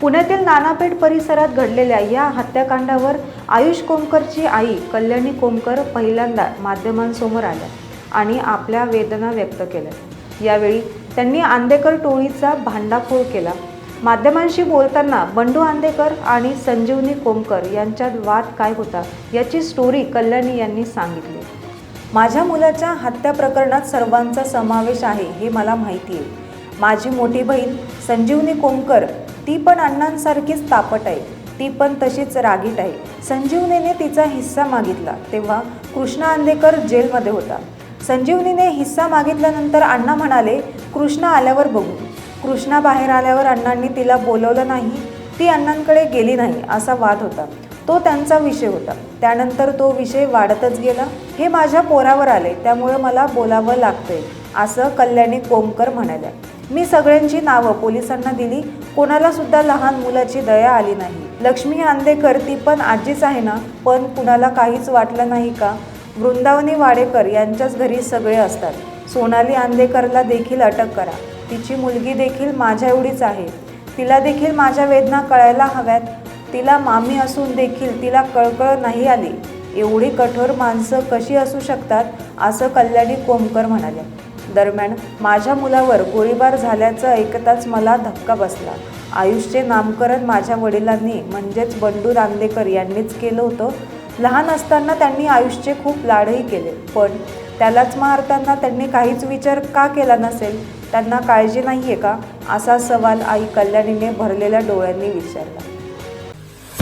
पुण्यातील नानापेठ परिसरात घडलेल्या या हत्याकांडावर आयुष कोमकरची आई कल्याणी कोमकर पहिल्यांदा माध्यमांसमोर आल्या आणि आपल्या वेदना व्यक्त केल्या. यावेळी त्यांनी आंदेकर टोळीचा भांडाफोड केला. माध्यमांशी बोलताना बंडू आंदेकर आणि संजीवनी कोमकर यांच्यात वाद काय होता याची स्टोरी कल्याणी यांनी सांगितली. माझ्या मुलाच्या हत्या प्रकरणात सर्वांचा समावेश आहे हे मला माहिती आहे. माझी मोठी बहीण संजीवनी कोमकर ती पण अण्णांसारखीच तापट आहे. ती पण तशीच रागीट आहे. संजीवनीने तिचा हिस्सा मागितला. तेव्हा कृष्णा आंदेकर जेलमध्ये होता. संजीवनीने हिस्सा मागितल्यानंतर अण्णा म्हणाले कृष्णा आल्यावर बघू. कृष्णा बाहेर आल्यावर अण्णांनी तिला बोलवलं नाही. ती अण्णांकडे गेली नाही असा वाद होता. तो त्यांचा विषय होता. त्यानंतर तो विषय वाढतच गेला. हे माझ्या पोरावर आले. त्यामुळे मला बोलावं लागतंय असं कल्याणी कोमकर म्हणाल्या. मी सगळ्यांची नावं पोलिसांना दिली. कोणाला सुद्धा लहान मुलाची दया आली नाही. लक्ष्मी आंदेकर ती पण आजीच आहे ना? पण कुणाला काहीच वाटलं नाही का? वृंदावनी वाडेकर यांच्याच घरी सगळे असतात. सोनाली आंदेकरला देखील अटक करा. तिची मुलगी देखील माझ्या एवढीच आहे. तिला देखील माझ्या वेदना कळायला हव्यात. तिला मामी असून देखील तिला कळकळ नाही आली. एवढी कठोर माणसं कशी असू शकतात? असं कल्याणी कोमकर म्हणाल्या. दरम्यान माझ्या मुलावर गोळीबार झाल्याचं ऐकताच मला धक्का बसला. आयुषचे नामकरण माझ्या वडिलांनी म्हणजेच बंडू रांदेकर यांनीच केलं होतं. लहान असताना त्यांनी आयुषचे खूप लाडही केले पण त्यालाच मारताना त्यांनी काहीच विचार का केला नसेल? त्यांना काळजी नाही आहे का? असा सवाल आई कल्याणीने भरलेल्या डोळ्यांनी विचारला.